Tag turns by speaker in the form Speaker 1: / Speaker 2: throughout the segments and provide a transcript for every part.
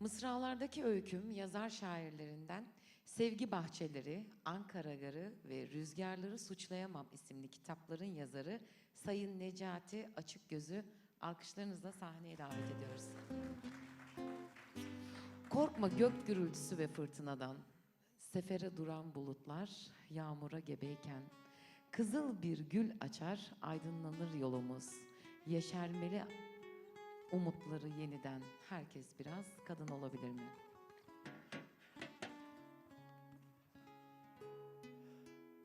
Speaker 1: Mısralardaki öyküm yazar şairlerinden Sevgi Bahçeleri, Ankara Garı ve Rüzgarları Suçlayamam isimli kitapların yazarı Sayın Necati Açıkgöz'ü alkışlarınızla sahneye davet ediyoruz. Korkma gök gürültüsü ve fırtınadan, sefere duran bulutlar yağmura gebeyken, kızıl bir gül açar aydınlanır yolumuz, yeşermeli umutları yeniden herkes biraz kadın olabilir mi?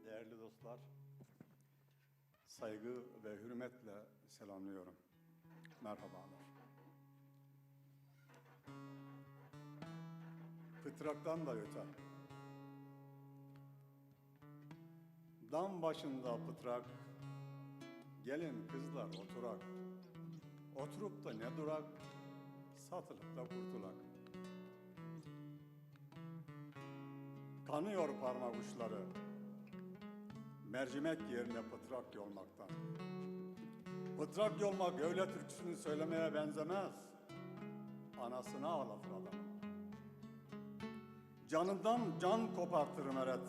Speaker 2: Değerli dostlar, saygı ve hürmetle selamlıyorum. Merhabalar. Pıtraktan da öte. Dam başında pıtrak, gelin kızlar oturak. Oturup da ne durak, satılıp da kurtulak. Kanıyor parmak uçları, mercimek yerine pıtrak yolmaktan. Pıtrak yolmak öyle türküsünü söylemeye benzemez. Anasını ağlatır adam. Canından can kopartır meret.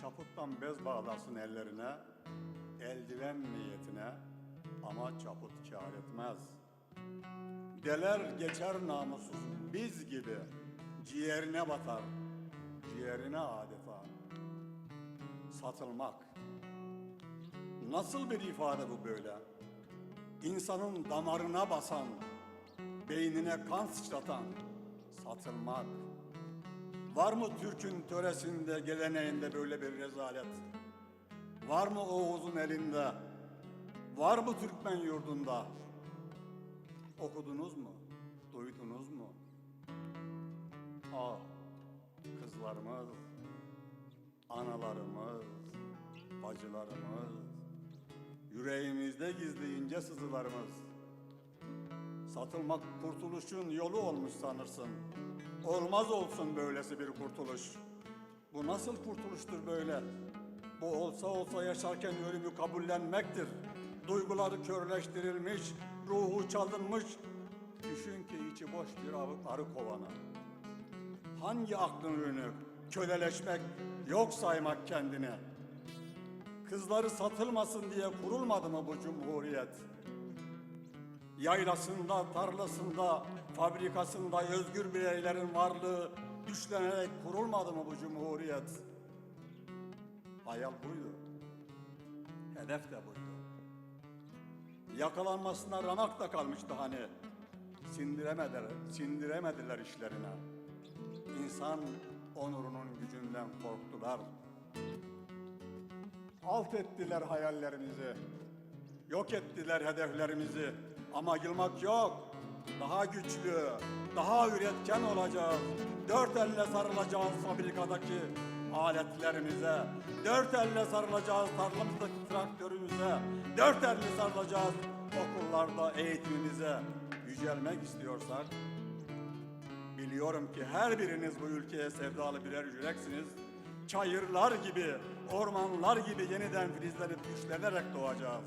Speaker 2: Çaputtan bez bağlarsın ellerine. Eldiven niyetine ama çaput kâr etmez. Deler geçer namussuz biz gibi ciğerine batar. Ciğerine adeta satılmak. Nasıl bir ifade bu böyle? İnsanın damarına basan, beynine kan sıçratan satılmak. Var mı Türk'ün töresinde, geleneğinde böyle bir rezalet? Var mı Oğuz'un elinde? Var mı Türkmen yurdunda? Okudunuz mu? Duydunuz mu? Ah, kızlarımız, analarımız, bacılarımız, yüreğimizde gizli ince sızılarımız. Satılmak kurtuluşun yolu olmuş sanırsın. Olmaz olsun böylesi bir kurtuluş. Bu nasıl kurtuluştur böyle? Bu olsa olsa yaşarken ölümü kabullenmektir. Duyguları körleştirilmiş, ruhu çalınmış. Düşün ki içi boş bir arı, kovanı. Hangi aklın ürünü? Köleleşmek, yok saymak kendini. Kızları satılmasın diye kurulmadı mı bu cumhuriyet? Yaylasında, tarlasında, fabrikasında özgür bireylerin varlığı düşlenerek kurulmadı mı bu cumhuriyet? Hayal buydu. Hedef de buydu. Yakalanmasına ramak da kalmıştı hani. Sindiremediler, sindiremediler işlerine. İnsan onurunun gücünden korktular. Alt ettiler hayallerimizi. Yok ettiler hedeflerimizi. Ama yılmak yok. Daha güçlü, daha üretken olacağız. Dört elle sarılacağız fabrikadaki aletlerimize. Dört elle sarılacağız tarlamızdaki traktörümüze. Dört elle sarılacağız okullarda eğitimimize. Yücelmek istiyorsak Biliyorum ki her biriniz bu ülkeye sevdalı birer yüreksiniz. Çayırlar gibi, ormanlar gibi yeniden filizlenip güçlenerek doğacağız.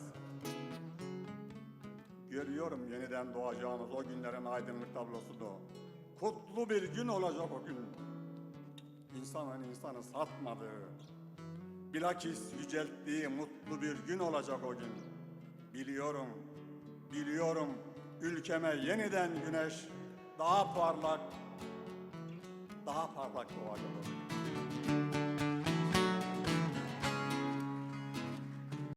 Speaker 2: Görüyorum yeniden doğacağımız o günlerin aydınlık tablosunu. Kutlu bir gün olacak o gün. İnsanın insanı satmadığı, bilakis yücelttiği mutlu bir gün olacak o gün. Biliyorum, biliyorum ülkeme yeniden güneş daha parlak, daha parlak doğacak o gün.